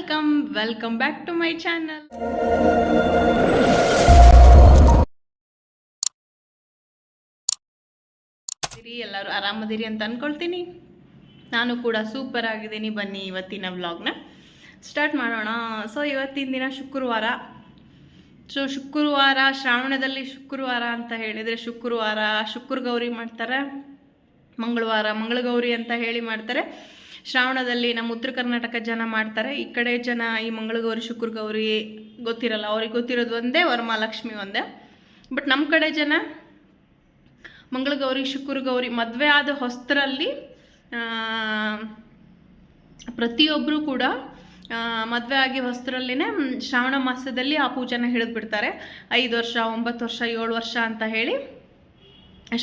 Welcome welcome back to my channel ಎಲ್ಲರೂ ಆರಾಮದಿರಿ ಅಂತ ಅನ್ಕೊಳ್ತೀನಿ. ನಾನು ಕೂಡ ಸೂಪರ್ ಆಗಿದ್ದೀನಿ. ಬನ್ನಿ ಇವತ್ತಿನ ವ್ಲಾಗ್ನ ಸ್ಟಾರ್ಟ್ ಮಾಡೋಣ. ಸೊ ಇವತ್ತಿನ ದಿನ ಶುಕ್ರವಾರ. ಸೊ ಶುಕ್ರವಾರ, ಶ್ರಾವಣದಲ್ಲಿ ಶುಕ್ರವಾರ ಅಂತ ಹೇಳಿದರೆ ಶುಕ್ರವಾರ ಶುಕ್ರ ಗೌರಿ ಮಾಡ್ತಾರೆ. ಮಂಗಳವಾರ ಮಂಗಳಗೌರಿ ಅಂತ ಹೇಳಿ ಮಾಡ್ತಾರೆ. ಶ್ರಾವಣದಲ್ಲಿ ನಮ್ಮ ಉತ್ತರ ಕರ್ನಾಟಕ ಜನ ಮಾಡ್ತಾರೆ. ಈ ಕಡೆ ಜನ ಈ ಮಂಗಳಗೌರಿ ಶುಕ್ರ ಗೌರಿ ಗೊತ್ತಿರಲ್ಲ, ಅವ್ರಿಗೆ ಗೊತ್ತಿರೋದು ಒಂದೇ, ವರಮಹಾಲಕ್ಷ್ಮಿ ಒಂದೇ. ಬಟ್ ನಮ್ಮ ಕಡೆ ಜನ ಮಂಗಳಗೌರಿ ಶುಕ್ರ ಗೌರಿ ಮದುವೆ ಆದ ಹೊಸ್ತರಲ್ಲಿ ಪ್ರತಿಯೊಬ್ಬರು ಕೂಡ ಮದುವೆ ಆಗಿ ಹೊಸ್ತರಲ್ಲಿನೇ ಶ್ರಾವಣ ಮಾಸದಲ್ಲಿ ಆ ಪೂಜೆನ ಹಿಡಿದ್ಬಿಡ್ತಾರೆ. ಐದು ವರ್ಷ, ಒಂಬತ್ತು ವರ್ಷ, ಏಳು ವರ್ಷ ಅಂತ ಹೇಳಿ.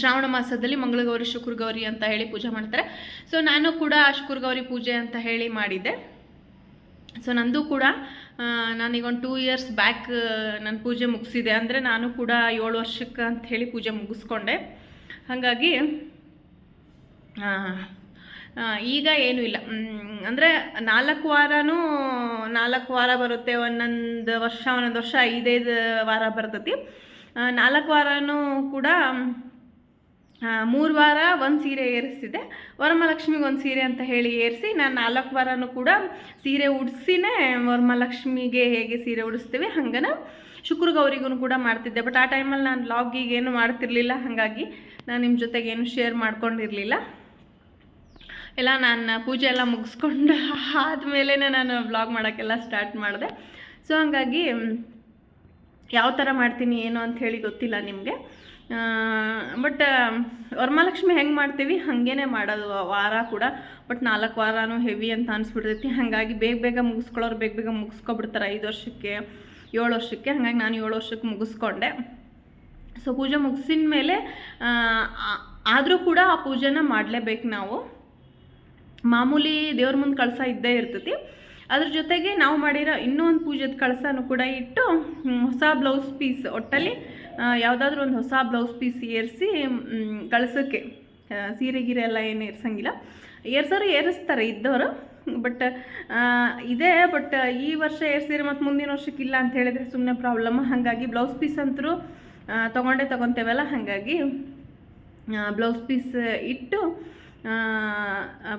ಶ್ರಾವಣ ಮಾಸದಲ್ಲಿ ಮಂಗಳಗೌರಿ ಶುಕ್ರ ಗೌರಿ ಅಂತ ಹೇಳಿ ಪೂಜೆ ಮಾಡ್ತಾರೆ. ಸೊ ನಾನು ಕೂಡ ಶುಕ್ರಗೌರಿ ಪೂಜೆ ಅಂತ ಹೇಳಿ ಮಾಡಿದ್ದೆ. ಸೊ ನಂದು ಕೂಡ ನಾನೀಗ ಒಂದು ಟೂ ಇಯರ್ಸ್ ಬ್ಯಾಕ್ ನನ್ನ ಪೂಜೆ ಮುಗಿಸಿದೆ. ಅಂದರೆ ನಾನು ಕೂಡ ಏಳು ವರ್ಷಕ್ಕೆ ಅಂತ ಹೇಳಿ ಪೂಜೆ ಮುಗಿಸ್ಕೊಂಡೆ. ಹಾಗಾಗಿ ಈಗ ಏನೂ ಇಲ್ಲ. ಅಂದರೆ ನಾಲ್ಕು ವಾರನೂ, ನಾಲ್ಕು ವಾರ ಬರುತ್ತೆ. ಒಂದೊಂದು ವರ್ಷ ಒಂದೊಂದು ವರ್ಷ, ಐದೈದು ವಾರ ಬರ್ತೈತಿ. ನಾಲ್ಕು ವಾರನೂ ಕೂಡ ಮೂರು ವಾರ ಒಂದು ಸೀರೆ ಏರಿಸ್ತಿದ್ದೆ. ವರಮಹಾಲಕ್ಷ್ಮಿಗೆ ಒಂದು ಸೀರೆ ಅಂತ ಹೇಳಿ ಏರಿಸಿ, ನಾನು ನಾಲ್ಕು ವಾರನೂ ಕೂಡ ಸೀರೆ ಉಡಿಸಿನೇ ವರಮಹಾಲಕ್ಷ್ಮಿಗೆ ಹೇಗೆ ಸೀರೆ ಉಡಿಸ್ತೀವಿ ಹಂಗನ ಶುಕ್ರ ಗೌರಿಗೂ ಕೂಡ ಮಾಡ್ತಿದ್ದೆ. ಬಟ್ ಆ ಟೈಮಲ್ಲಿ ನಾನು ಲಾಗಿಗೆ ಏನು ಮಾಡ್ತಿರ್ಲಿಲ್ಲ, ಹಾಗಾಗಿ ನಾನು ನಿಮ್ಮ ಜೊತೆಗೆ ಏನು ಶೇರ್ ಮಾಡ್ಕೊಂಡಿರಲಿಲ್ಲ. ಎಲ್ಲ ನಾನು ಪೂಜೆ ಎಲ್ಲ ಮುಗಿಸ್ಕೊಂಡು ಆದಮೇಲೆ ನಾನು ವ್ಲಾಗ್ ಮಾಡೋಕ್ಕೆಲ್ಲ ಸ್ಟಾರ್ಟ್ ಮಾಡಿದೆ. ಸೊ ಹಾಗಾಗಿ ಯಾವ ಥರ ಮಾಡ್ತೀನಿ, ಏನು ಅಂತ ಹೇಳಿ ಗೊತ್ತಿಲ್ಲ ನಿಮಗೆ. ಬಟ್ ವರಮಹಾಲಕ್ಷ್ಮಿ ಹೆಂಗೆ ಮಾಡ್ತೀವಿ? ಹಾಗೇನೆ ಮಾಡೋದು. ವಾರ ಕೂಡ. ಬಟ್ ನಾಲ್ಕು ವಾರನೂ ಹೆವಿ ಅಂತ ಅನಿಸ್ಬಿಡ್ತೈತಿ. ಹಾಗಾಗಿ ಬೇಗ ಬೇಗ ಮುಗಿಸ್ಕೊಳ್ಳೋರು ಬೇಗ ಬೇಗ ಮುಗಿಸ್ಕೊಬಿಡ್ತಾರೆ ಐದು ವರ್ಷಕ್ಕೆ, ಏಳು ವರ್ಷಕ್ಕೆ. ಹಾಗಾಗಿ ನಾನು ಏಳು ವರ್ಷಕ್ಕೆ ಮುಗಿಸ್ಕೊಂಡೆ. ಸೊ ಪೂಜೆ ಮುಗಿಸಿದ ಮೇಲೆ ಆದರೂ ಕೂಡ ಆ ಪೂಜೆನ ಮಾಡಲೇಬೇಕು ನಾವು. ಮಾಮೂಲಿ ದೇವ್ರ ಮುಂದೆ ಕಳಸ ಇದ್ದೇ ಇರ್ತೈತಿ. ಅದ್ರ ಜೊತೆಗೆ ನಾವು ಮಾಡಿರೋ ಇನ್ನೂ ಒಂದು ಪೂಜೆದ ಕಳಸನೂ ಕೂಡ ಇಟ್ಟು ಹೊಸ ಬ್ಲೌಸ್ ಪೀಸ್ ಒಟ್ಟಲ್ಲಿ ಯಾವುದಾದ್ರೂ ಒಂದು ಹೊಸ ಬ್ಲೌಸ್ ಪೀಸ್ ಏರಿಸಿ ಕಳ್ಸೋಕ್ಕೆ ಸೀರೆ ಗೀರೆ ಎಲ್ಲ ಏನು ಏರ್ಸಂಗಿಲ್ಲ. ಏರ್ಸೋರು ಏರಿಸ್ತಾರೆ ಇದ್ದವರು ಬಟ್ ಇದೆ ಬಟ್ ಈ ವರ್ಷ ಏರ್ಸಿದ್ರೆ ಮತ್ತು ಮುಂದಿನ ವರ್ಷಕ್ಕೆ ಇಲ್ಲ ಅಂತ ಹೇಳಿದರೆ ಸುಮ್ಮನೆ ಪ್ರಾಬ್ಲಮ್ ಹಾಗಾಗಿ ಬ್ಲೌಸ್ ಪೀಸ್ ಅಂತರೂ ತೊಗೊಂಡೇ ತೊಗೊತೇವಲ್ಲ. ಹಾಗಾಗಿ ಬ್ಲೌಸ್ ಪೀಸ್ ಇಟ್ಟು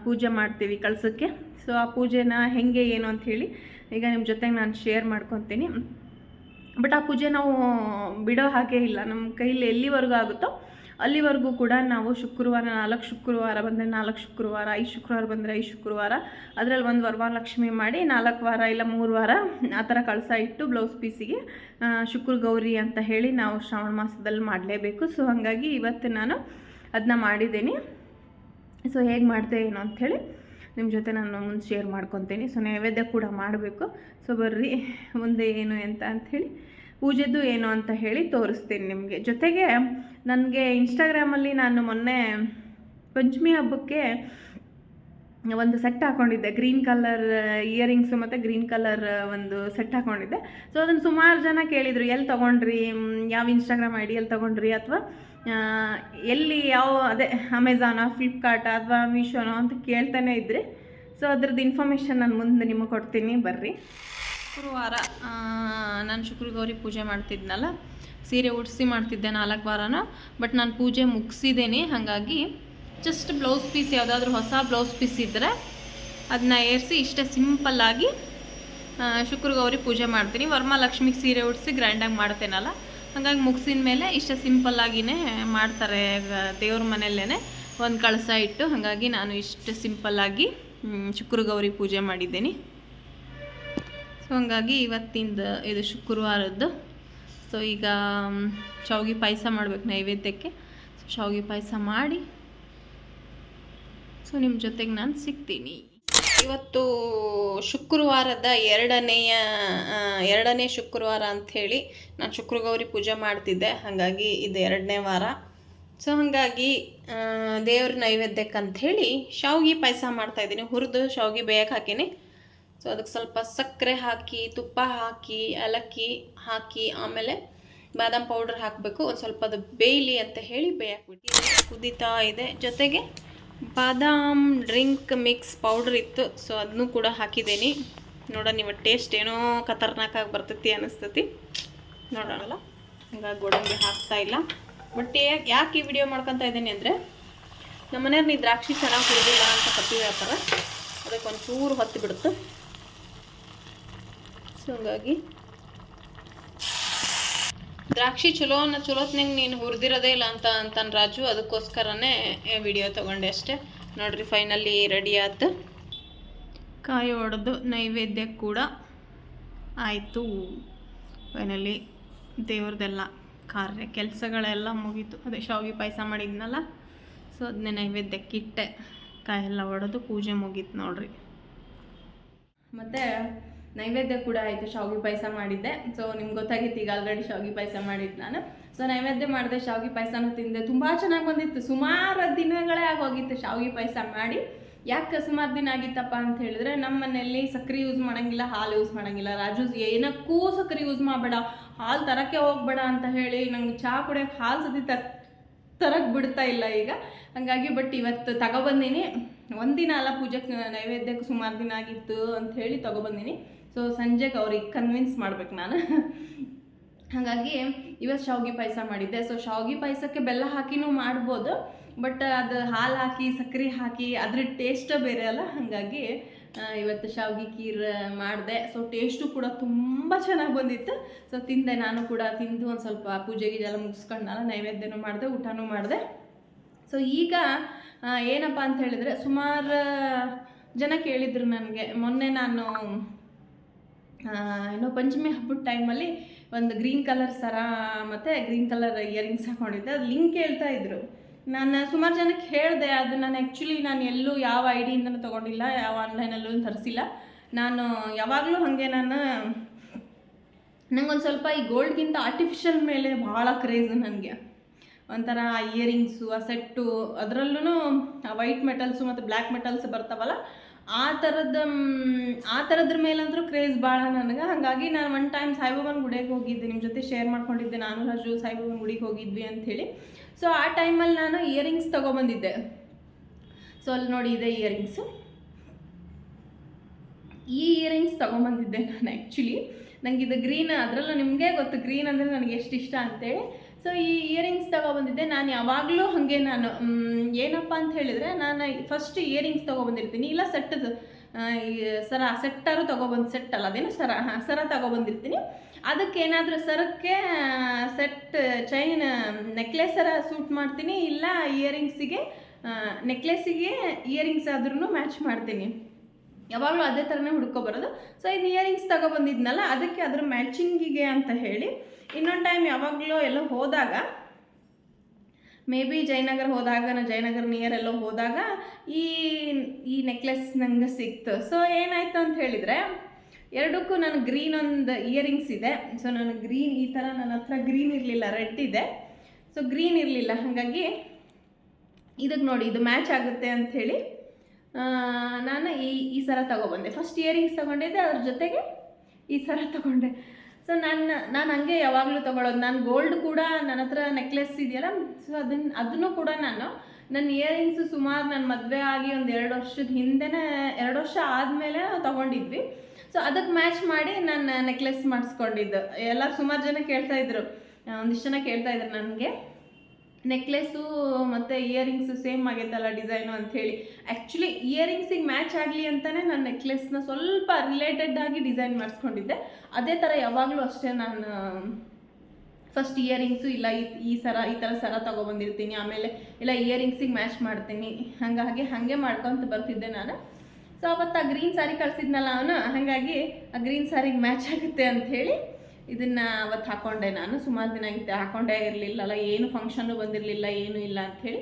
ಪೂಜೆ ಮಾಡ್ತೀವಿ ಕಳ್ಸೋಕ್ಕೆ ಸೊ ಆ ಪೂಜೆನ ಹೆಂಗೆ, ಏನು ಅಂತ ಹೇಳಿ ಈಗ ನಿಮ್ಮ ಜೊತೆಗೆ ನಾನು ಶೇರ್ ಮಾಡ್ಕೊತೀನಿ. ಬಟ್ ಆ ಪೂಜೆ ನಾವು ಬಿಡೋ ಹಾಗೆ ಇಲ್ಲ. ನಮ್ಮ ಕೈಲಿ ಎಲ್ಲಿವರೆಗೂ ಆಗುತ್ತೋ ಅಲ್ಲಿವರೆಗೂ ಕೂಡ ನಾವು ಶುಕ್ರವಾರ ನಾಲ್ಕು ಶುಕ್ರವಾರ ಬಂದರೆ ನಾಲ್ಕು ಶುಕ್ರವಾರ, ಐದು ಶುಕ್ರವಾರ ಬಂದರೆ ಐದು ಶುಕ್ರವಾರ, ಅದರಲ್ಲಿ ಒಂದು ವರಮಹಾಲಕ್ಷ್ಮಿ ಮಾಡಿ ನಾಲ್ಕು ವಾರ ಇಲ್ಲ ಮೂರು ವಾರ ಆ ಥರ ಕಳಸ ಇಟ್ಟು ಬ್ಲೌಸ್ ಪೀಸಿಗೆ ಶುಕ್ರ ಗೌರಿ ಅಂತ ಹೇಳಿ ನಾವು ಶ್ರಾವಣ ಮಾಸದಲ್ಲಿ ಮಾಡಲೇಬೇಕು. ಸೊ ಹಾಗಾಗಿ ಇವತ್ತು ನಾನು ಅದನ್ನ ಮಾಡಿದ್ದೀನಿ. ಸೊ ಹೇಗೆ ಮಾಡಿದೆ ಏನು ಅಂಥೇಳಿ ನಿಮ್ಮ ಜೊತೆ ನಾನು ಮುಂದೆ ಶೇರ್ ಮಾಡ್ಕೊತೀನಿ. ಸೊ ನೈವೇದ್ಯ ಕೂಡ ಮಾಡಬೇಕು. ಸೊ ಬರ್ರಿ. ಮುಂದೆ ಏನು ಅಂತ ಅಂಥೇಳಿ ಪೂಜೆದು ಏನು ಅಂತ ಹೇಳಿ ತೋರಿಸ್ತೀನಿ ನಿಮಗೆ. ಜೊತೆಗೆ, ನನಗೆ ಇನ್ಸ್ಟಾಗ್ರಾಮಲ್ಲಿ ನಾನು ಮೊನ್ನೆ ಪಂಚಮಿ ಹಬ್ಬಕ್ಕೆ ಒಂದು ಸೆಟ್ ಹಾಕೊಂಡಿದ್ದೆ. ಗ್ರೀನ್ ಕಲರ್ ಇಯರಿಂಗ್ಸು ಮತ್ತು ಗ್ರೀನ್ ಕಲರ್ ಒಂದು ಸೆಟ್ ಹಾಕೊಂಡಿದ್ದೆ. ಸೊ ಅದನ್ನು ಸುಮಾರು ಜನ ಕೇಳಿದರು ಎಲ್ಲಿ ತೊಗೊಂಡ್ರಿ? ಯಾವ ಇನ್ಸ್ಟಾಗ್ರಾಮ್ ಐ ಡಿಯಲ್ಲಿ ತೊಗೊಂಡ್ರಿ? ಅಥವಾ ಎಲ್ಲಿ ಯಾವ, ಅದೇ ಅಮೆಝಾನ ಫ್ಲಿಪ್ಕಾರ್ಟ್ ಅಥವಾ ಮೀಶೋನೋ ಅಂತ ಕೇಳ್ತಾನೆ ಇದ್ರಿ. ಸೊ ಅದ್ರದ್ದು ಇನ್ಫಾರ್ಮೇಷನ್ ನಾನು ಮುಂದೆ ನಿಮಗೆ ಕೊಡ್ತೀನಿ. ಬರ್ರಿ. ಶುಕ್ರವಾರ ನಾನು ಶುಕ್ರ ಗೌರಿ ಪೂಜೆ ಮಾಡ್ತಿದ್ನಲ್ಲ, ಸೀರೆ ಉಡಿಸಿ ಮಾಡ್ತಿದ್ದೆ ನಾಲ್ಕು ವಾರನ, ಬಟ್ ನಾನು ಪೂಜೆ ಮುಗಿಸಿದ್ದೇನೆ ಹಾಗಾಗಿ ಜಸ್ಟ್ ಬ್ಲೌಸ್ ಪೀಸ್ ಯಾವುದಾದ್ರೂ ಹೊಸ ಬ್ಲೌಸ್ ಪೀಸ್ ಇದ್ದರೆ ಅದನ್ನ ಏರಿಸಿ ಇಷ್ಟೇ ಸಿಂಪಲ್ಲಾಗಿ ಶುಕ್ರ ಗೌರಿ ಪೂಜೆ ಮಾಡ್ತೀನಿ. ವರಮಹಾಲಕ್ಷ್ಮಿಗೆ ಸೀರೆ ಉಡಿಸಿ ಗ್ರ್ಯಾಂಡಾಗಿ ಮಾಡ್ತೇನಲ್ಲ ಹಾಗಾಗಿ ಮುಗಿಸಿದ ಮೇಲೆ ಇಷ್ಟೇ ಸಿಂಪಲ್ಲಾಗಿಯೇ ಮಾಡ್ತಾರೆ ದೇವ್ರ ಮನೆಯಲ್ಲೇ ಒಂದು ಕಳಸ ಇಟ್ಟು, ಹಾಗಾಗಿ ನಾನು ಇಷ್ಟು ಸಿಂಪಲ್ಲಾಗಿ ಶುಕ್ರಗೌರಿ ಶುಕ್ರ ಗೌರಿ ಪೂಜೆ ಮಾಡಿದ್ದೀನಿ. ಸೊ ಹಂಗಾಗಿ ಇವತ್ತಿಂದ ಇದು ಶುಕ್ರವಾರದ್ದು. ಸೊ ಈಗ ಶಾವ್ಗೆ ಪಾಯಸ ಮಾಡಬೇಕು ನೈವೇದ್ಯಕ್ಕೆ. ಸೊ ಶಾವಿಗೆ ಪಾಯಸ ಮಾಡಿ ಸೊ ನಿಮ್ಮ ಜೊತೆಗೆ ನಾನು ಸಿಗ್ತೀನಿ. ಇವತ್ತು ಶುಕ್ರವಾರದ ಎರಡನೆಯ ಎರಡನೇ ಶುಕ್ರವಾರ ಅಂಥೇಳಿ ನಾನು ಶುಕ್ರಗೌರಿ ಪೂಜೆ ಮಾಡ್ತಿದ್ದೆ. ಹಾಗಾಗಿ ಇದು ಎರಡನೇ ವಾರ. ಸೊ ಹಾಗಾಗಿ ದೇವ್ರ ನೈವೇದ್ಯಕ್ಕೆ ಅಂಥೇಳಿ ಶಾವ್ಗೆ ಪಾಯಸ ಮಾಡ್ತಾಯಿದ್ದೀನಿ ಹುರಿದು ಶಾವ್ಗೆ ಬೇಯಕ್ಕೆ ಹಾಕಿನಿ. ಸೊ ಅದಕ್ಕೆ ಸ್ವಲ್ಪ ಸಕ್ಕರೆ ಹಾಕಿ, ತುಪ್ಪ ಹಾಕಿ ಏಲಕ್ಕಿ ಹಾಕಿ, ಆಮೇಲೆ ಬಾದಾಮ್ ಪೌಡರ್ ಹಾಕಬೇಕು. ಒಂದು ಸ್ವಲ್ಪ ಅದು ಬೇಯಲಿ ಅಂತ ಹೇಳಿ ಬೇಯಕ್ಬಿಟ್ಟು ಕುದೀತಾ ಇದೆ. ಜೊತೆಗೆ ಬಾದಾಮ್ ಡ್ರಿಂಕ್ ಮಿಕ್ಸ್ ಪೌಡ್ರ್ ಇತ್ತು ಸೊ ಅದನ್ನು ಕೂಡ ಹಾಕಿದ್ದೀನಿ. ನೋಡೋಣ ನಿಮ್ಮ ಟೇಸ್ಟ್ ಏನೋ ಖತರ್ನಾಕಾಗಿ ಬರ್ತೈತಿ ಅನಿಸ್ತತಿ. ನೋಡೋಣಲ್ಲ ಹಂಗಾಗಿ ಗೋಡಂಬಿ ಹಾಕ್ತಾ ಇಲ್ಲ. ಬಟ್ ಯಾಕೆ ಈ ವಿಡಿಯೋ ಮಾಡ್ಕೊತಾ ಇದ್ದೀನಿ ಅಂದರೆ ನಮ್ಮ ಮನೆಯವ್ರು ನೀ ದ್ರಾಕ್ಷಿ ಚೆನ್ನಾಗಿ ಕುಡಿದಿಲ್ಲ ಅಂತ ಕತ್ತಿ ಹೇಳ್ತಾರೆ. ಅದಕ್ಕೆ ಒಂಚೂರು ಹೊತ್ತು ಬಿಡುತ್ತೆ ಸೊ ಹಂಗಾಗಿ ದ್ರಾಕ್ಷಿ ಚಲೋ ಅನ್ನೋ ಚಲೋತ್ನಂಗೆ ನೀನು ಹುರಿದಿರೋದೇ ಇಲ್ಲ ಅಂತ ಅಂತಾನೆ ರಾಜು, ಅದಕ್ಕೋಸ್ಕರನೇ ವಿಡಿಯೋ ತೊಗೊಂಡೆ ಅಷ್ಟೇ. ನೋಡ್ರಿ ಫೈನಲಿ ರೆಡಿ ಆಯ್ತು ಕಾಯಿ ಹೊಡೆದು ನೈವೇದ್ಯ ಕೂಡ ಆಯಿತು. ಫೈನಲಿ ದೇವ್ರದ್ದೆಲ್ಲ ಕಾರ್ಯ, ಕೆಲಸಗಳೆಲ್ಲ ಮುಗೀತು. ಅದೇ ಶಾವಿಗೆ ಪಾಯಸ ಮಾಡಿದ್ನಲ್ಲ, ಸೊ ಅದನ್ನೇ ನೈವೇದ್ಯಕ್ಕಿಟ್ಟೆ ಕಾಯೆಲ್ಲ ಹೊಡೆದು ಪೂಜೆ ಮುಗೀತು ನೋಡ್ರಿ. ಮತ್ತು ನೈವೇದ್ಯ ಕೂಡ ಆಯಿತು, ಶಾವಿಗೆ ಪಾಯಸ ಮಾಡಿದ್ದೆ. ಸೊ ನಿಮ್ಗೆ ಗೊತ್ತಾಗಿತ್ತು, ಈಗ ಆಲ್ರೆಡಿ ಶಾವಿಗೆ ಪಾಯಸ ಮಾಡಿದ್ದು ನಾನು. ಸೊ ನೈವೇದ್ಯ ಮಾಡಿದೆ, ಶಾವಿಗೆ ಪಾಯಸನೂ ತಿಂದೆ. ತುಂಬ ಚೆನ್ನಾಗಿ ಬಂದಿತ್ತು. ಸುಮಾರು ದಿನಗಳೇ ಆಗೋಗಿತ್ತು ಶಾವಿಗೆ ಪಾಯಸ ಮಾಡಿ. ಯಾಕೆ ಸುಮಾರು ದಿನ ಆಗಿತ್ತಪ್ಪ ಅಂತ ಹೇಳಿದ್ರೆ ನಮ್ಮ ಮನೆಯಲ್ಲಿ ಸಕ್ಕರೆ ಯೂಸ್ ಮಾಡೋಂಗಿಲ್ಲ, ಹಾಲು ಯೂಸ್ ಮಾಡೋಂಗಿಲ್ಲ. ರಾಜು ಏನಕ್ಕೂ ಸಕ್ಕರೆ ಯೂಸ್ ಮಾಡಬೇಡ. ಹಾಲು ತರಕ್ಕೆ ಹೋಗ್ಬೇಡ ಅಂತ ಹೇಳಿ ನಂಗೆ ಚಹಾ ಕುಡಿಯೋಕೆ ಹಾಲು ಸತಿ ತರ ತರಕ್ಕೆ ಬಿಡ್ತಾ ಇಲ್ಲ ಈಗ. ಹಾಗಾಗಿ ಬಟ್ ಇವತ್ತು ತಗೊಬಂದಿನಿ ಒಂದಿನ ಅಲ್ಲ ಪೂಜೆಗೆ ನೈವೇದ್ಯಕ್ಕೆ ಸುಮಾರು ದಿನ ಆಗಿತ್ತು ಅಂತ ಹೇಳಿ ತಗೊಬಂದೀನಿ ಸೊ ಸಂಜೆಗೆ ಅವ್ರಿಗೆ ಕನ್ವಿನ್ಸ್ ಮಾಡ್ಬೇಕು ನಾನು. ಹಾಗಾಗಿ ಇವತ್ತು ಶಾವಿಗೆ ಪಾಯಸ ಮಾಡಿದ್ದೆ. ಸೊ ಶಾವಿಗೆ ಪಾಯಸಕ್ಕೆ ಬೆಲ್ಲ ಹಾಕಿನೂ ಮಾಡ್ಬೋದು ಬಟ್ ಅದು ಹಾಲು ಹಾಕಿ ಸಕ್ಕರೆ ಹಾಕಿ, ಅದ್ರ ಟೇಸ್ಟ ಬೇರೆ ಅಲ್ಲ. ಹಾಗಾಗಿ ಇವತ್ತು ಶಾವ್ಗೆ ಕೀರ್ ಮಾಡಿದೆ. ಸೊ ಟೇಸ್ಟು ಕೂಡ ತುಂಬ ಚೆನ್ನಾಗಿ ಬಂದಿತ್ತು. ಸೊ ತಿಂದೆ ನಾನು ಕೂಡ. ತಿಂದು ಒಂದು ಸ್ವಲ್ಪ ಪೂಜೆ ಗೀಜೆ ಎಲ್ಲ ಮುಗಿಸ್ಕೊಂಡಲ್ಲ ನೈವೇದ್ಯನೂ ಮಾಡಿದೆ, ಊಟನೂ ಮಾಡಿದೆ. ಸೊ ಈಗ ಏನಪ್ಪ ಅಂತ ಹೇಳಿದರೆ ಸುಮಾರು, ಜನ ಕೇಳಿದರು ನನಗೆ. ಮೊನ್ನೆ ನಾನು ಏನೋ ಪಂಚಮಿ ಹಬ್ಬದ ಟೈಮಲ್ಲಿ ಒಂದು ಗ್ರೀನ್ ಕಲರ್ ಸರ ಮತ್ತು ಗ್ರೀನ್ ಕಲರ್ ಇಯರಿಂಗ್ಸ್ ಹಾಕೊಂಡಿದ್ದೆ. ಅದು ಲಿಂಕ್ ಹೇಳ್ತಾ ಇದ್ರು. ನಾನು ಸುಮಾರು ಜನಕ್ಕೆ ಹೇಳಿದೆ, ಅದು ನಾನು ಆ್ಯಕ್ಚುಲಿ ನಾನು ಎಲ್ಲೂ ಯಾವ ಐ ಡಿಯಿಂದನೂ ತೊಗೊಂಡಿಲ್ಲ, ಯಾವ ಆನ್ಲೈನಲ್ಲೂ ತರಿಸಿಲ್ಲ. ನಾನು ಯಾವಾಗಲೂ ಹಾಗೆ ನಾನು ನನಗೊಂದು ಸ್ವಲ್ಪ ಈ ಗೋಲ್ಡ್ಗಿಂತ ಆರ್ಟಿಫಿಷಿಯಲ್ ಮೇಲೆ ಭಾಳ ಕ್ರೇಜ್ ನನಗೆ. ಒಂಥರ ಇಯರಿಂಗ್ಸು ಆ ಸೆಟ್ಟು ಅದರಲ್ಲೂ ವೈಟ್ ಮೆಟಲ್ಸು ಮತ್ತು ಬ್ಲ್ಯಾಕ್ ಮೆಟಲ್ಸ್ ಬರ್ತಾವಲ್ಲ ಆ ಥರದ ಆ ಥರದ್ರ ಮೇಲಂದ್ರೂ ಕ್ರೇಜ್ ಭಾಳ ನನಗೆ. ಹಾಗಾಗಿ ನಾನು ಒನ್ ಟೈಮ್ ಸಾಯಿಬಾಬನ ಗುಡಿಗೆ ಹೋಗಿದ್ದೆ. ನಿಮ್ಮ ಜೊತೆ ಶೇರ್ ಮಾಡ್ಕೊಂಡಿದ್ದೆ. ನಾನು ರಾಜು ಸಾಯಿಬಾಬನ ಗುಡಿಗೆ ಹೋಗಿದ್ವಿ ಅಂಥೇಳಿ ಸೊ ಆ ಟೈಮಲ್ಲಿ ನಾನು ಇಯರಿಂಗ್ಸ್ ತೊಗೊಬಂದಿದ್ದೆ. ಸೊ ಅಲ್ಲಿ ನೋಡಿ ಇದೆ ಇಯರಿಂಗ್ಸು ಈ ಇಯರಿಂಗ್ಸ್ ತೊಗೊಂಬಂದಿದ್ದೆ ನಾನು ಆ್ಯಕ್ಚುಲಿ ನನಗೆ ಇದು ಗ್ರೀನ್ ಅದರಲ್ಲೂ ನಿಮಗೆ ಗೊತ್ತು ಗ್ರೀನ್ ಅಂದರೆ ನನಗೆ ಎಷ್ಟು ಇಷ್ಟ ಅಂತೇಳಿ. ಸೊ ಈ ಇಯರಿಂಗ್ಸ್ ತಗೊಬಂದಿದ್ದೆ ನಾನು ಯಾವಾಗಲೂ ಹಾಗೆ ನಾನು ಏನಪ್ಪ ಅಂತ ಹೇಳಿದರೆ ನಾನು ಫಸ್ಟ್ ಇಯರಿಂಗ್ಸ್ ತೊಗೊಬಂದಿರ್ತೀನಿ ಇಲ್ಲ ಸೆಟ್ ಸರ ಸೆಟ್ಟಾರು ತೊಗೊಬಂದು ಸೆಟ್ ಅಲ್ಲ, ಅದೇನು ಸರ ಸರ ತೊಗೊಬಂದಿರ್ತೀನಿ ಅದಕ್ಕೇನಾದರೂ ಸರಕ್ಕೆ ಸೆಟ್ ಚೈನ್ ನೆಕ್ಲೆಸ್ ಸರ ಸೂಟ್ ಮಾಡ್ತೀನಿ. ಇಲ್ಲ ಇಯರಿಂಗ್ಸಿಗೆ ನೆಕ್ಲೆಸ್ಸಿಗೆ ಇಯರಿಂಗ್ಸ್ ಆದ್ರೂ ಮ್ಯಾಚ್ ಮಾಡ್ತೀನಿ. ಯಾವಾಗಲೂ ಅದೇ ಥರನೇ ಹುಡ್ಕೊಬರೋದು ಸೊ ಇದು ಇಯರಿಂಗ್ಸ್ ತಗೊಬಂದಿದ್ನಲ್ಲ, ಅದಕ್ಕೆ ಅದ್ರ ಮ್ಯಾಚಿಂಗಿಗೆ ಅಂತ ಹೇಳಿ, ಇನ್ನೊಂದು ಟೈಮ್ ಯಾವಾಗಲೂ ಎಲ್ಲ ಹೋದಾಗ ಮೇ ಬಿ ಜಯನಗರ ಹೋದಾಗ ನಾನು ಜಯನಗರ ನಿಯರ್ ಎಲ್ಲೋ ಹೋದಾಗ, ಈ ಈ ನೆಕ್ಲೆಸ್ ನಂಗೆ ಸಿಕ್ತು. ಸೊ ಏನಾಯಿತು ಅಂತ ಹೇಳಿದರೆ, ಎರಡಕ್ಕೂ ನಾನು ಗ್ರೀನ್ ಒಂದು ಇಯರಿಂಗ್ಸ್ ಇದೆ. ಸೊ ನಾನು ಗ್ರೀನ್ ಈ ಥರ ನನ್ನ ಹತ್ರ ಗ್ರೀನ್ ಇರಲಿಲ್ಲ ರೆಡ್ ಇದೆ. ಸೊ ಗ್ರೀನ್ ಇರಲಿಲ್ಲ. ಹಾಗಾಗಿ ಇದಕ್ಕೆ ನೋಡಿ, ಇದು ಮ್ಯಾಚ್ ಆಗುತ್ತೆ ಅಂಥೇಳಿ ನಾನು ಈ ಈ ಸರ ತಗೊಬಂದೆ. ಫಸ್ಟ್ ಇಯರಿಂಗ್ಸ್ ತೊಗೊಂಡಿದ್ದೆ, ಅದ್ರ ಜೊತೆಗೆ ಈ ಸರ ತೊಗೊಂಡೆ. ಸೊ ನಾನು ನಾನು ಹಂಗೆ ಯಾವಾಗಲೂ ತೊಗೊಳೋದು. ನಾನು ಗೋಲ್ಡ್ ಕೂಡ ನನ್ನ ಹತ್ರ ನೆಕ್ಲೆಸ್ ಇದೆಯಲ್ಲ ಸೊ ಅದನ್ನ ಅದನ್ನು ಕೂಡ ನಾನು ನನ್ನ ಇಯರಿಂಗ್ಸ್ ಸುಮಾರು ನನ್ನ ಮದುವೆ ಆಗಿ ಒಂದು ಎರಡು ವರ್ಷದ ಹಿಂದೆನೇ, ಎರಡು ವರ್ಷ ಆದಮೇಲೆ ನಾವು ತೊಗೊಂಡಿದ್ವಿ. ಸೊ ಅದಕ್ಕೆ ಮ್ಯಾಚ್ ಮಾಡಿ ನಾನು ನೆಕ್ಲೆಸ್ ಮಾಡಿಸ್ಕೊಂಡಿದ್ದು. ಎಲ್ಲ ಸುಮಾರು ಜನ ಕೇಳ್ತಾ ಇದ್ರು. ಒಂದಿಷ್ಟು ಜನ ಕೇಳ್ತಾ ಇದ್ರು ನನಗೆ. ನೆಕ್ಲೆಸ್ಸು ಮತ್ತು ಇಯರಿಂಗ್ಸು ಸೇಮ್ ಆಗೈತಲ್ಲ ಡಿಸೈನು ಅಂಥೇಳಿ ಆ್ಯಕ್ಚುಲಿ ಇಯರಿಂಗ್ಸಿಗೆ ಮ್ಯಾಚ್ ಆಗಲಿ ಅಂತಲೇ ನಾನು ನೆಕ್ಲೆಸ್ನ ಸ್ವಲ್ಪ ರಿಲೇಟೆಡ್ ಆಗಿ ಡಿಸೈನ್ ಮಾಡಿಸ್ಕೊಂಡಿದ್ದೆ. ಅದೇ ಥರ ಯಾವಾಗಲೂ ಅಷ್ಟೇ ನಾನು ಫಸ್ಟ್ ಇಯರಿಂಗ್ಸು ಇಲ್ಲ ಈ ಈ ಸರ, ಈ ಥರ ಸರ ತೊಗೊಬಂದಿರ್ತೀನಿ. ಆಮೇಲೆ ಇಲ್ಲ ಇಯರಿಂಗ್ಸಿಗೆ ಮ್ಯಾಚ್ ಮಾಡ್ತೀನಿ. ಹಾಗಾಗಿ ಹಾಗೆ ಮಾಡ್ಕೊತ ಬರ್ತಿದ್ದೆ ನಾನು. ಸೊ ಅವತ್ತು ಆ ಗ್ರೀನ್ ಸ್ಯಾರಿ ಕಳಿಸಿದ್ನಲ್ಲ ಅವನು, ಹಾಗಾಗಿ ಆ ಗ್ರೀನ್ ಸ್ಯಾರಿಗೆ ಮ್ಯಾಚ್ ಆಗುತ್ತೆ ಅಂಥೇಳಿ ಇದನ್ನು ಅವತ್ತು ಹಾಕ್ಕೊಂಡೆ ನಾನು. ಸುಮಾರು ದಿನ ಆಗಿತ್ತು. ಹಾಕ್ಕೊಂಡೇ ಇರಲಿಲ್ಲಲ್ಲ, ಏನು ಫಂಕ್ಷನ್ನು ಬಂದಿರಲಿಲ್ಲ, ಏನೂ ಇಲ್ಲ ಅಂಥೇಳಿ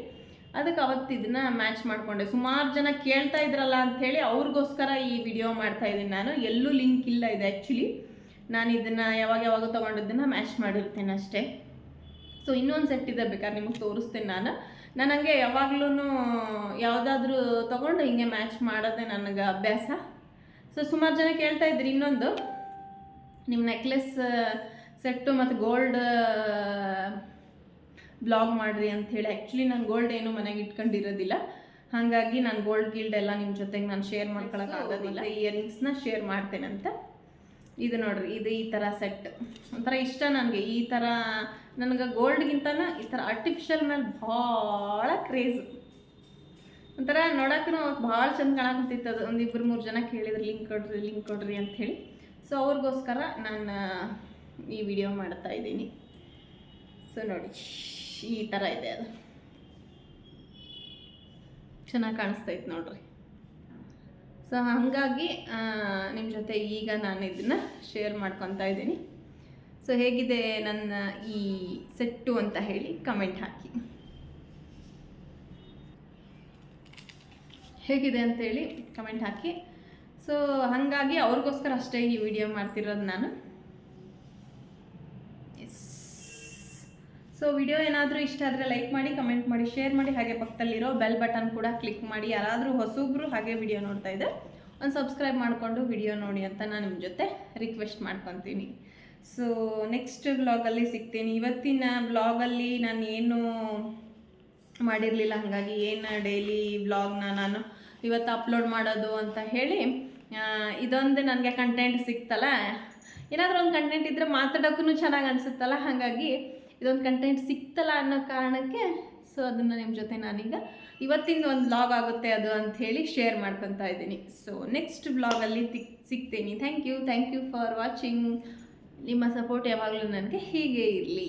ಅದಕ್ಕೆ ಅವತ್ತು ಇದನ್ನು ಮ್ಯಾಚ್ ಮಾಡಿಕೊಂಡೆ. ಸುಮಾರು ಜನ ಕೇಳ್ತಾ ಇದ್ರಲ್ಲ ಅಂಥೇಳಿ ಅವ್ರಿಗೋಸ್ಕರ ಈ ವಿಡಿಯೋ ಮಾಡ್ತಾ ಇದ್ದೀನಿ ನಾನು. ಎಲ್ಲೂ ಲಿಂಕ್ ಇಲ್ಲ ಇದೆ ಆ್ಯಕ್ಚುಲಿ ನಾನು ಇದನ್ನು ಯಾವಾಗ ಯಾವಾಗ ತೊಗೊಂಡಿದ್ದನ್ನು ಮ್ಯಾಚ್ ಮಾಡಿರ್ತೇನೆ ಅಷ್ಟೇ. ಸೊ ಇನ್ನೊಂದು ಸೆಟ್ ಇದೆ ಬೇಕಾದ್ರೆ ನಿಮಗೆ ತೋರಿಸ್ತೇನೆ ನಾನು. ನಾನು ಹಂಗೆ ಯಾವಾಗ್ಲೂ ಯಾವುದಾದ್ರೂ ತೊಗೊಂಡು ಹಿಂಗೆ ಮ್ಯಾಚ್ ಮಾಡೋದೇ ನನಗೆ ಅಭ್ಯಾಸ. ಸೊ ಸುಮಾರು ಜನ ಕೇಳ್ತಾ ಇದ್ರಿ ಇನ್ನೊಂದು. ನಿಮ್ಮ ನೆಕ್ಲೆಸ್ ಸೆಟ್ಟು ಮತ್ತು ಗೋಲ್ಡ್ ಬ್ಲಾಗ್ ಮಾಡಿರಿ ಅಂಥೇಳಿ ಆ್ಯಕ್ಚುಲಿ ನಾನು ಗೋಲ್ಡ್ ಏನು ಮನೆಗೆ ಇಟ್ಕೊಂಡಿರೋದಿಲ್ಲ. ಹಾಗಾಗಿ ನಾನು ಗೋಲ್ಡ್ ಗಿಲ್ಡ್ ಎಲ್ಲ ನಿಮ್ಮ ಜೊತೆಗೆ ನಾನು ಶೇರ್ ಮಾಡ್ಕೊಳಕ್ಕಾಗೋದಿಲ್ಲ ಇಯರಿಂಗ್ಸ್ನ ಶೇರ್ ಮಾಡ್ತೇನಂತೆ. ಇದು ನೋಡ್ರಿ ಇದು ಈ ಥರ ಸೆಟ್ ಒಂಥರ ಇಷ್ಟ ನನಗೆ. ಈ ಥರ ನನಗೆ ಗೋಲ್ಡ್ಗಿಂತನ ಈ ಥರ ಆರ್ಟಿಫಿಷಿಯಲ್ ಮೇಲೆ ಭಾಳ ಕ್ರೇಜ್ ಒಂಥರ ನೋಡೋಕ್ಕೂ ಭಾಳ ಚಂದ ಕಾಣಕತ್ತಿತ್ತು ಅದು. ಒಂದು ಇಬ್ಬರು ಮೂರು ಜನ ಕೇಳಿದ್ರು ಲಿಂಕ್ ಕೊಡ್ರಿ ಲಿಂಕ್ ಕೊಡ್ರಿ ಅಂಥೇಳಿ ಹೇಳಿ. ಸೊ ಅವ್ರಿಗೋಸ್ಕರ ನಾನು ಈ ವಿಡಿಯೋ ಮಾಡ್ತಾ ಇದ್ದೀನಿ. ಸೊ ನೋಡಿ, ಈ ಥರ ಇದೆ ಅದು. ಚೆನ್ನಾಗಿ ಕಾಣಿಸ್ತೈತೆ ನೋಡ್ರಿ. ಸೊ ಹಾಗಾಗಿ ನಿಮ್ಮ ಜೊತೆ ಈಗ ನಾನು ಇದನ್ನು ಶೇರ್ ಮಾಡ್ಕೊತಾ ಇದ್ದೀನಿ. ಸೊ ಹೇಗಿದೆ ನನ್ನ ಈ ಸೆಟ್ಟು ಅಂತ ಹೇಳಿ ಕಮೆಂಟ್ ಹಾಕಿ. ಹೇಗಿದೆ ಅಂತೇಳಿ ಕಮೆಂಟ್ ಹಾಕಿ. ಸೊ ಹಾಗಾಗಿ ಅವ್ರಿಗೋಸ್ಕರ ಅಷ್ಟೇ ಈ ವಿಡಿಯೋ ಮಾಡ್ತಿರೋದು ನಾನು. ಸೊ ವಿಡಿಯೋ ಏನಾದರೂ ಇಷ್ಟ ಆದರೆ ಲೈಕ್ ಮಾಡಿ ಕಮೆಂಟ್ ಮಾಡಿ ಶೇರ್ ಮಾಡಿ, ಹಾಗೆ ಪಕ್ಕದಲ್ಲಿರೋ ಬೆಲ್ ಬಟನ್ ಕೂಡ ಕ್ಲಿಕ್ ಮಾಡಿ. ಯಾರಾದರೂ ಹೊಸಬ್ರು ಹಾಗೆ ವಿಡಿಯೋ ನೋಡ್ತಾ ಇದ್ದರೆ ಒಂದು ಸಬ್ಸ್ಕ್ರೈಬ್ ಮಾಡಿಕೊಂಡು ವಿಡಿಯೋ ನೋಡಿ ಅಂತ ನಾನು ನಿಮ್ಮ ಜೊತೆ ರಿಕ್ವೆಸ್ಟ್ ಮಾಡ್ಕೊತೀನಿ. ಸೊ ನೆಕ್ಸ್ಟ್ ಬ್ಲಾಗಲ್ಲಿ ಸಿಗ್ತೀನಿ. ಇವತ್ತಿನ ಬ್ಲಾಗಲ್ಲಿ ನಾನು ಏನು ಮಾಡಿರಲಿಲ್ಲ. ಹಾಗಾಗಿ ಏನು ಡೈಲಿ ವ್ಲಾಗ್ನ ನಾನು ಇವತ್ತು ಅಪ್ಲೋಡ್ ಮಾಡೋದು ಅಂತ ಹೇಳಿ ಇದೊಂದು ನನಗೆ ಕಂಟೆಂಟ್ ಸಿಕ್ತಲ್ಲ. ಏನಾದರೂ ಒಂದು ಕಂಟೆಂಟ್ ಇದ್ದರೆ ಮಾತಾಡೋಕ್ಕೂ ಚೆನ್ನಾಗಿ ಅನಿಸುತ್ತಲ್ಲ, ಹಾಗಾಗಿ ಇದೊಂದು ಕಂಟೆಂಟ್ ಸಿಕ್ತಲ್ಲ ಅನ್ನೋ ಕಾರಣಕ್ಕೆ ಸೊ ಅದನ್ನು ನಿಮ್ಮ ಜೊತೆ ನಾನೀಗ ಇವತ್ತಿಂದ ಒಂದು ಬ್ಲಾಗ್ ಆಗುತ್ತೆ ಅದು ಅಂತ ಹೇಳಿ ಶೇರ್ ಮಾಡ್ಕೊತಾ ಇದ್ದೀನಿ. ಸೊ ನೆಕ್ಸ್ಟ್ ಬ್ಲಾಗಲ್ಲಿ ತಿಕ್ ಸಿಗ್ತೀನಿ. Thank you thank you for watching ನಿಮ್ಮ ಸಪೋರ್ಟ್ ಯಾವಾಗಲೂ ನನಗೆ ಹೀಗೆ ಇರಲಿ.